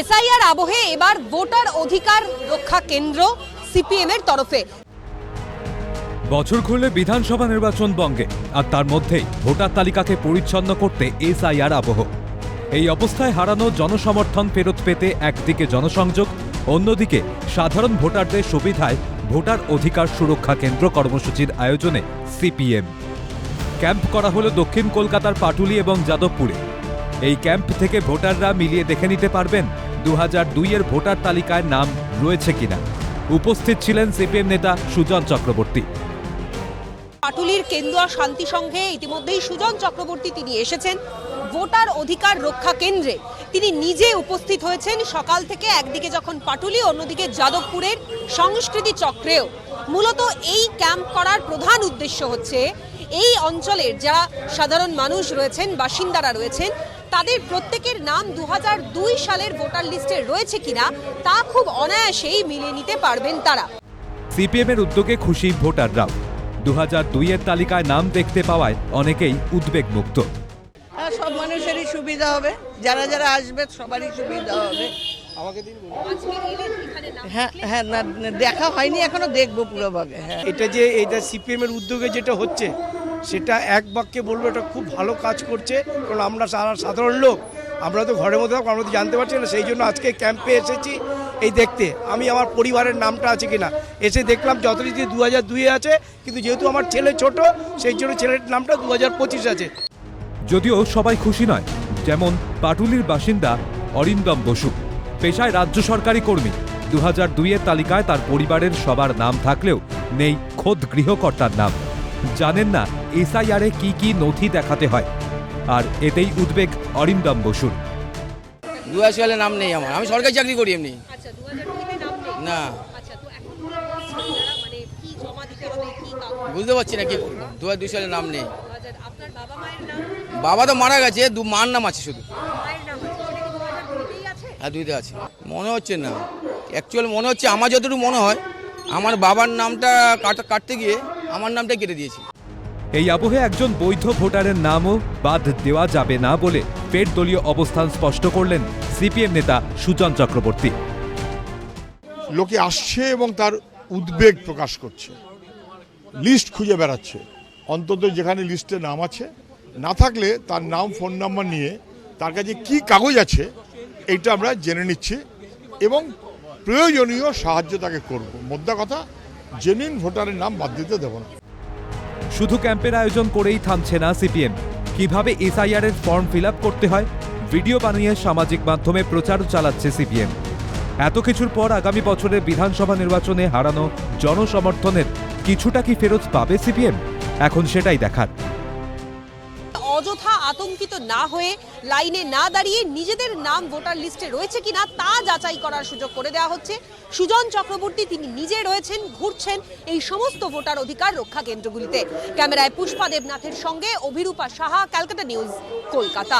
SIR আবহে এবার voter অধিকার রক্ষা কেন্দ্র সিপিএম এর তরফে। বছর খুললে বিধানসভা নির্বাচন বঙ্গে, আর তার মধ্যেই ভোটার তালিকাকে পরিচ্ছন্ন করতে এসআইআর আবহ। এই অবস্থায় হারানো জনসমর্থন ফেরত পেতে একদিকে জনসংযোগ, অন্যদিকে সাধারণ ভোটারদের সুবিধায় ভোটার অধিকার সুরক্ষা কেন্দ্র কর্মসূচির আয়োজনে সিপিএম। ক্যাম্প করা হলো দক্ষিণ কলকাতার পাটুলি এবং যাদবপুরে। এই ক্যাম্প থেকে ভোটাররা মিলিয়ে দেখে নিতে পারবেন দু হাজার দুইয়ের ভোটার তালিকায় নাম রয়েছে কিনা? উপস্থিত ছিলেন সিপিএম নেতা সুজন চক্রবর্তী। পাটুলির কেন্দুয়া শান্তি সংঘে ইতিমধ্যেই সুজন চক্রবর্তী তিনি এসেছেন ভোটার অধিকার রক্ষা কেন্দ্রে। তিনি নিজে উপস্থিত হয়েছেন সকাল থেকে একদিকে যখন পাটুলি, অন্যদিকে যাদবপুরের সংস্কৃতি চক্রেও। মূলত এই ক্যাম্প করার প্রধান উদ্দেশ্য হচ্ছে, এই অঞ্চলের যারা সাধারণ মানুষ রয়েছেন, বাসিন্দারা রয়েছেন তাদের প্রত্যেকের নাম দু হাজার দুই সালের ভোটার লিস্টে রয়েছে কিনা তা খুব অনায়াসেই মিলিয়ে নিতে পারবেন তারা। সিপিএম এর উদ্যোগে খুশি ভোটাররাও। দু হাজার দুইয়ের তালিকায় নাম দেখতে পাওয়ায় অনেকেই উদ্বেগ মুক্ত হ্যাঁ সব মানুষেরই সুবিধা হবে। যারা যারা আসবে সবারই সুবিধা হবে। হ্যাঁ হ্যাঁ না দেখা হয়নি এখনও দেখব পুরোভাবে হ্যাঁ। এটা যে এটা সিপিএম এর উদ্যোগে যেটা হচ্ছে সেটা এক বাক্যে বলব এটা খুব ভালো কাজ করছে কারণ আমরা সারা সাধারণ লোক আমরা তো ঘরের মধ্যে থাকব, আমরা তো জানতে পারছি না সেই জন্য আজকে ক্যাম্পে এসেছি এই দেখতে। আমি আমার পরিবারের নামটা আছে কিনা। এসে দেখলাম যথারীতি দু হাজার দুইয়ে আছে কিন্তু যেহেতু আমার ছেলে ছোট সেই জন্য ছেলের নামটা দু হাজার পঁচিশ আছে। যদিও সবাই খুশি নয় যেমন পাটুলির বাসিন্দা অরিন্দম বসু। পেশায় রাজ্য সরকারি কর্মী। দু হাজার দুইয়ের তালিকায় তার পরিবারের সবার নাম থাকলেও নেই খোদ গৃহকর্তার নাম। জানেন না এসআইআরে কি কি নথি দেখাতে হয়। আর এতেই উদ্বেগ অরিন্দম বসুর। দু সালে নাম নেই আমার। আমি সরকারি চাকরি করি এমনি। আচ্ছা না। আচ্ছা তো এখন ছেলেরা মানে কি জমা দিতে হবে কি কাগজ? বুঝতে পারছি না কি করব। দু হাজার দুই সালে নাম নেই। বাবা মায়ের নাম? বাবা তো মারা গেছে দু মার নাম আছে শুধু। মায়ের নাম আছে। সেটা কি দু হাজার দুইতেই আছে? হ্যাঁ দুইতে আছে। মনে হচ্ছে না। অ্যাকচুয়াল মনে হচ্ছে আমার যতটুকু মনে হয় আমার বাবার নামটা কাটা কাটতে গিয়ে আমার নামটা কেটে দিয়েছি। এই আবহে একজন বৈধ ভোটারের নামও বাদ দেওয়া যাবে না বলে ফের দলীয় অবস্থান স্পষ্ট করলেন সিপিএম নেতা সুজন চক্রবর্তী। লোকে আসছে এবং তার উদ্বেগ প্রকাশ করছে। লিস্ট খুঁজে বেড়াচ্ছে। অন্তত যেখানে লিস্টে নাম আছে না থাকলে তার নাম ফোন নাম্বার নিয়ে তার কাছে কি কাগজ আছে এটা আমরা জেনে নিচ্ছি এবং প্রয়োজনীয় সাহায্য তাকে করব। মোদ্দা কথা জেনুইন ভোটারের নাম বাদ দিতে দেব না। শুধু ক্যাম্পের আয়োজন করেই থামছে না সিপিএম। কীভাবে এসআইআর এর ফর্ম ফিল করতে হয়, ভিডিও বানিয়ে সামাজিক মাধ্যমে প্রচার চালাচ্ছে সিপিএম। এত কিছুর পর আগামী বছরের বিধানসভা নির্বাচনে হারানো জনসমর্থনের কিছুটা কি ফেরত পাবে সিপিএম? এখন সেটাই দেখার। অযথা আতঙ্কিত না হয়ে লাইনে না দাঁড়িয়ে নিজেদের নাম ভোটার লিস্টে রয়েছে কিনা তা যাচাই করার সুযোগ করে দেওয়া হচ্ছে। সুজন চক্রবর্তী, তিনি নিজে রয়েছেন, ঘুরছেন এই সমস্ত ভোটার অধিকার রক্ষা কেন্দ্রগুলিতে। ক্যামেরায় পুষ্পা দেবনাথের সঙ্গে অভিরূপা সাহা, ক্যালকাটা নিউজ, কলকাতা।